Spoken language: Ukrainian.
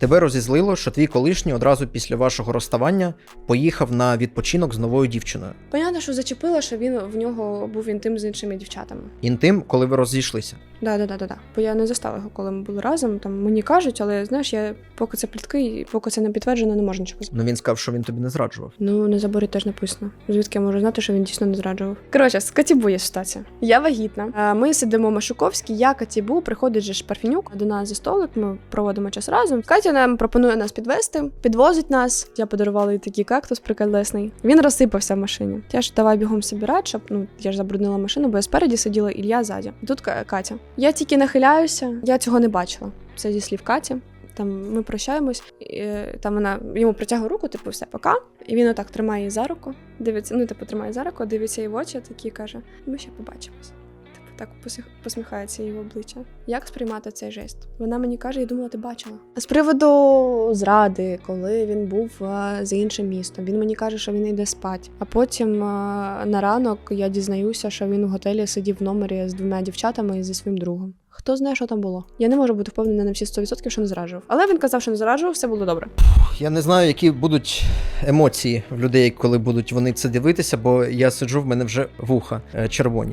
Тебе розізлило, що твій колишній одразу після вашого розставання поїхав на відпочинок з новою дівчиною. Понятно, що зачепило, що він в нього був інтим з іншими дівчатами. Інтим, коли ви розійшлися. Да, да, да, да, да. Бо я не застала його, коли ми були разом. Там мені кажуть, але знаєш, я поки це плітки, і поки це не підтверджено, не можу нічого сказати. Ну він сказав, що він тобі не зраджував. Ну, на заборі теж написано. Звідки я можу знати, що він дійсно не зраджував. Коротше, з Катібу є ситуація. Я вагітна. Ми сидимо Машуковський, я Катібу, приходить же ж Парфінюк до нас за столик. Ми проводимо час разом. Катя нам пропонує нас підвести, підвозить нас. Я подарувала їй такий кактус приколесний. Він розсипався в машині. Я ж давай бігом собирати, щоб ну я ж забруднила машину, бо я спереді сиділа, Ілля ззаді. Тут Катя. Я тільки нахиляюся, я цього не бачила. Це зі слів Каті. Там ми прощаємось, і, е, там вона йому протягує руку, типу, все, пока. І він отак тримає її за руку, дивиться, ну, типу, тримає за руку, дивиться її в очі, такі каже: ми ще побачимось. Так посміхається її в обличчя. Як сприймати цей жест? Вона мені каже, я думала, ти бачила. З приводу зради, коли він був е, за іншим містом, він мені каже, що він йде спать. А потім е, на ранок я дізнаюся, що він у готелі сидів в номері з двома дівчатами і зі своїм другом. Хто знає, що там було? Я не можу бути впевнена на всі 100%, що не зраджував. Але він казав, що не зраджував, все було добре. Я не знаю, які будуть емоції в людей, коли будуть вони це дивитися, бо я сиджу, в мене вже вуха е, червоні.